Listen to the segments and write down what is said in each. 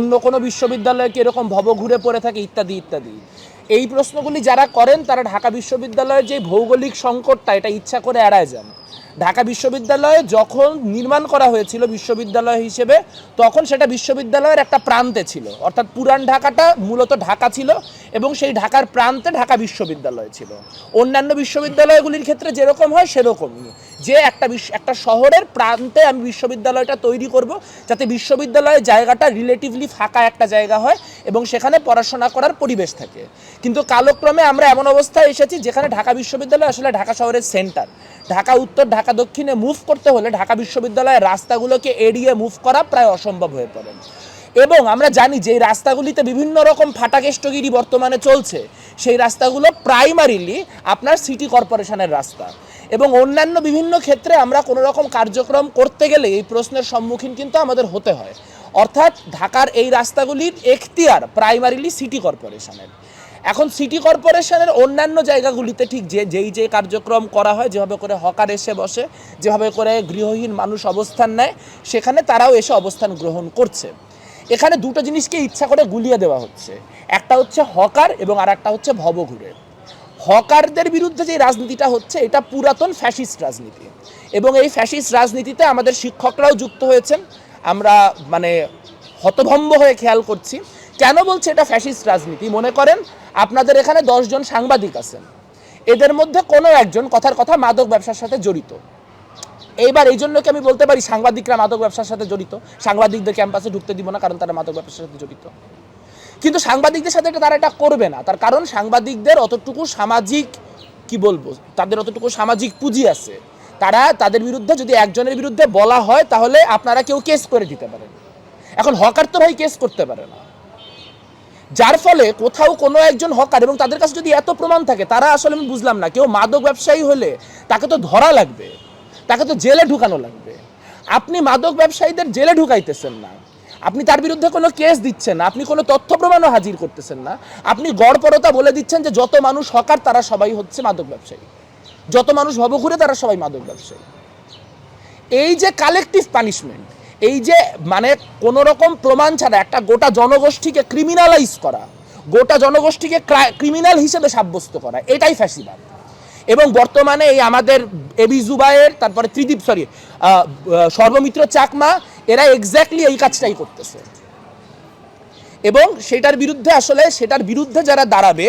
অন্য কোনো বিশ্ববিদ্যালয়ে কি এরকম ভব ঘুরে পড়ে থাকে ইত্যাদি ইত্যাদি। এই প্রশ্নগুলি যারা করেন, তারা ঢাকা বিশ্ববিদ্যালয়ের যে ভৌগোলিক সংকটটা, এটা ইচ্ছা করে এড়ায় যান। ঢাকা বিশ্ববিদ্যালয়ে যখন নির্মাণ করা হয়েছিল বিশ্ববিদ্যালয় হিসেবে, তখন সেটা বিশ্ববিদ্যালয়ের একটা প্রান্তে ছিল। অর্থাৎ পুরান ঢাকাটা মূলত ঢাকা ছিল এবং সেই ঢাকার প্রান্তে ঢাকা বিশ্ববিদ্যালয় ছিল। অন্যান্য বিশ্ববিদ্যালয়গুলির ক্ষেত্রে যেরকম হয় সেরকমই। যে একটা একটা শহরের প্রান্তে আমি বিশ্ববিদ্যালয়টা তৈরি করব, যাতে বিশ্ববিদ্যালয়ের জায়গাটা রিলেটিভলি ফাঁকা একটা জায়গা হয় এবং সেখানে পড়াশোনা করার পরিবেশ থাকে। কিন্তু কালক্রমে আমরা এমন অবস্থায় এসেছি যেখানে ঢাকা বিশ্ববিদ্যালয় আসলে ঢাকা শহরের সেন্টার ঢাকা উত্তর ঢাকা দক্ষিণে মুভ করতে হলে ঢাকা বিশ্ববিদ্যালয়ের রাস্তাগুলোকে এড়িয়ে মুভ করা প্রায় অসম্ভব হয়ে পড়ে। এবং আমরা জানি যে রাস্তাগুলিতে বিভিন্ন রকম ফাটাকেষ্টগিরি বর্তমানে চলছে। সেই রাস্তাগুলো প্রাইমারিলি আপনার সিটি কর্পোরেশনের রাস্তা। এবং অন্যান্য বিভিন্ন ক্ষেত্রে আমরা কোনো রকম কার্যক্রম করতে গেলে এই প্রশ্নের সম্মুখীন কিন্তু আমাদের হতে হয়। অর্থাৎ ঢাকার এই রাস্তাগুলির এখতিয়ার প্রাইমারিলি সিটি কর্পোরেশনের এখন সিটি কর্পোরেশনের অন্যান্য জায়গাগুলিতে ঠিক যে, যেই যে কার্যক্রম করা হয়, যেভাবে করে হকার এসে বসে, যেভাবে করে গৃহহীন মানুষ অবস্থান নেয়, সেখানে তারাও এসে অবস্থান গ্রহণ করছে। এখানে দুটো জিনিসকে ইচ্ছা করে গুলিয়ে দেওয়া হচ্ছে। একটা হচ্ছে হকার এবং আর একটা হচ্ছে ভবঘুরে। হকারদের বিরুদ্ধে যে রাজনীতিটা হচ্ছে, এটা পুরাতন ফ্যাসিস্ট রাজনীতি। এবং এই ফ্যাসিস্ট রাজনীতিতে আমাদের শিক্ষকরাও যুক্ত হয়েছেন। আমরা মানে হতভম্ব হয়ে খেয়াল করছি। কেন বলছে এটা ফ্যাসিস্ট রাজনীতি? মনে করেন আপনাদের এখানে দশজন সাংবাদিক আছেন। এদের মধ্যে কোনো একজন কথার কথা মাদক ব্যবসার সাথে জড়িত। এইবার এই জন্য কি আমি বলতে পারি সাংবাদিকরা মাদক ব্যবসার সাথে জড়িত। সাংবাদিকদের ক্যাম্পাসে ঢুকতে দিব না, কারণ তারা মাদক ব্যবসার সাথে জড়িত। কিন্তু সাংবাদিকদের সাথে তারা এটা করবে না। তার কারণ সাংবাদিকদের অতটুকু সামাজিক, কি বলব, তাদের অতটুকু সামাজিক পুঁজি আছে। তারা তাদের বিরুদ্ধে যদি একজনের বিরুদ্ধে বলা হয়, তাহলে আপনারা কেউ কেস করে দিতে পারেন। এখন হকার তো ভাই কেস করতে পারে না। যার ফলে কোথাও কোনো একজন হকার এবং তাদের কাছে যদি এত প্রমাণ থাকে, তারা আসলে আমি বুঝলাম না, কেউ মাদক ব্যবসায়ী হলে তাকে তো ধরা লাগবে, তাকে তো জেলে ঢুকানো লাগবে। আপনি মাদক ব্যবসায়ীদের জেলে ঢুকাইতেছেন না। আপনি তার বিরুদ্ধে কোনো কেস দিচ্ছেন না, আপনি কোনো তথ্য প্রমাণও হাজির করতেছেন না। আপনি গড়পরতা বলে দিচ্ছেন যে যত মানুষ হকার তারা সবাই হচ্ছে মাদক ব্যবসায়ী। যত মানুষ ভবঘুরে তারা সবাই মাদক ব্যবসায়ী। এই যে কালেকটিভ পানিশমেন্ট এই যে মানে কোনো রকম প্রমাণ ছাড়া একটা গোটা জনগোষ্ঠীকে ক্রিমিনালাইজ করা, গোটা জনগোষ্ঠীকে ক্রিমিনাল হিসেবে সাব্যস্ত করা, এটাই ফ্যাসিবাদ। এবং বর্তমানে এই আমাদের এবি জুবায়ের তারপরে ত্রিদীপ সরি সর্বমিত্র চাকমা, এরা এক্স্যাক্টলি এই কাজটাই করতেছে। এবং সেটার বিরুদ্ধে আসলে, সেটার বিরুদ্ধে যারা দাঁড়াবে,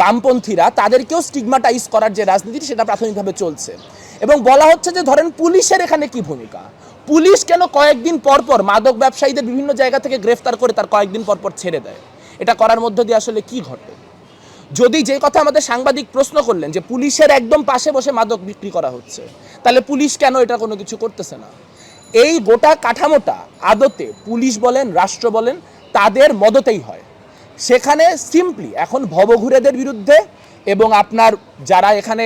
বামপন্থীরা, তাদেরকেও স্টিগমাটাইজ করার যে রাজনীতি, সেটা প্রাথমিকভাবে চলছে। এবং বলা হচ্ছে যে, ধরেন পুলিশের এখানে কি ভূমিকা? পুলিশ কেন কয়েকদিন পর পর মাদক ব্যবসায়ীদের বিভিন্ন জায়গা থেকে গ্রেফতার করে তার কয়েকদিন পর পর ছেড়ে দেয়? এটা করার মধ্য দিয়ে আসলে কি ঘটে যদি যে কথা আমাদের সাংবাদিক প্রশ্ন করলেন যে পুলিশের একদম পাশে বসে মাদক বিক্রি করা হচ্ছে, তাহলে পুলিশ কেন এটা কোনো কিছু করতেছে না? এই গোটা কাঠামোটা আদতে পুলিশ বলেন, রাষ্ট্র বলেন, তাদের মদতেই হয়। সেখানে সিম্পলি এখন ভবঘুরেদের বিরুদ্ধে এবং আপনার যারা এখানে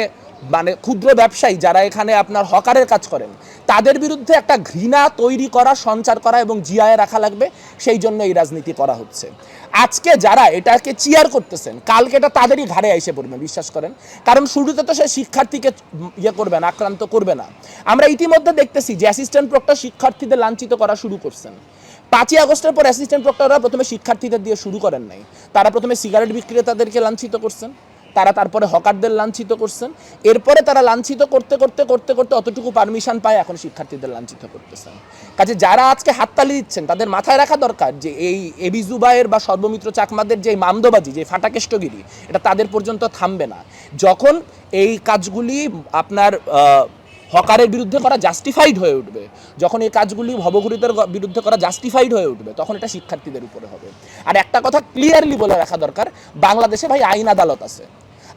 মানে ক্ষুদ্র ব্যবসায়ী যারা এখানে আপনার হকারের কাজ করেন, তাদের বিরুদ্ধে একটা ঘৃণা তৈরি করা, সঞ্চার করা এবং জিয়ায় রাখা লাগবে, সেই জন্য এই রাজনীতি করা হচ্ছে। আজকে যারা এটাকে চিয়ার করতেছেন, কালকে এটা তাদেরই ঘাড়ে এসে পড়বে, বিশ্বাস করেন। কারণ শুরুতে তো সে শিক্ষার্থীকে ইয়ে করবে না, আক্রান্ত করবে না। আমরা ইতিমধ্যে দেখতেছি যে অ্যাসিস্ট্যান্ট প্রক্টর শিক্ষার্থীদের লাঞ্ছিত করা শুরু করছেন। পাঁচই আগস্টের পর অ্যাসিস্ট্যান্ট প্রক্টররা প্রথমে শিক্ষার্থীদের দিয়ে শুরু করেন নাই। তারা প্রথমে সিগারেট বিক্রেতাদেরকে লাঞ্ছিত করছেন। তারা তারপরে হকারদের লাঞ্ছিত করছেন। এরপরে তারা লাঞ্ছিত করতে করতে করতে করতে অতটুকু পারমিশন পায় এখন শিক্ষার্থীদের লাঞ্ছিত করতেছেন কাজে যারা আজকে হাততালি দিচ্ছেন, তাদের মাথায় রাখা দরকার যে এই এবি জুবাইয়ের বা সর্বমিত্র চাকমাদের যে মামদবাজি, যে ফাটাকেষ্টগিরি, এটা তাদের পর্যন্ত থামবে না। যখন এই কাজগুলি আপনার হকারের বিরুদ্ধে করা জাস্টিফাইড হয়ে উঠবে, যখন এই কাজগুলি ভবঘুরিতের বিরুদ্ধে করা জাস্টিফাইড হয়ে উঠবে, তখন এটা শিক্ষার্থীদের উপরে হবে। আর একটা কথা ক্লিয়ারলি বলে রাখা দরকার, বাংলাদেশে ভাই আইন আদালত আছে।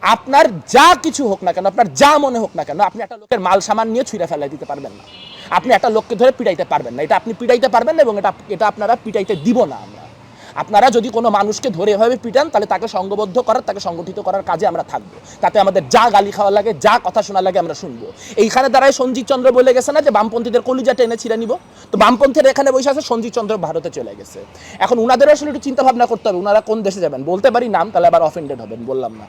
আপনার যা কিছু হোক না কেন, আপনার যা মনে হোক না কেন, আপনি একটা লোকের মাল সামান নিয়ে ছুঁড়ে ফেলাই দিতে পারবেন না। আপনি একটা লোককে ধরে পিটাইতে পারবেন না। এটা আপনি পিটাইতে পারবেন না এবং এটা এটা আপনারা পিটাইতে দিব না আমরা। আপনারা যদি কোনো মানুষকে ধরে এভাবে পিটান, তাহলে তাকে সংঘবদ্ধ করার, তাকে সংগঠিত করার কাজে আমরা থাকব। তাতে আমাদের যা গালি খাওয়া লাগে, যা কথা শোনা লাগে আমরা শুনব। এইখানে দাঁড়ায় সঞ্জিত চন্দ্র বলে গেছে না যে, বামপন্থীদের কলিজা টেনে ছিঁড়ে নিব? তো বামপন্থীরা এখানে বসে আছে সঞ্জিত চন্দ্র ভারতে চলে গেছে। এখন উনাদেরও আসলে একটু চিন্তা ভাবনা করতে হবে ওনারা কোন দেশে যাবেন? বলতে পারি নাম, তাহলে আবার অফেন্ডেড হবেন, বললাম না।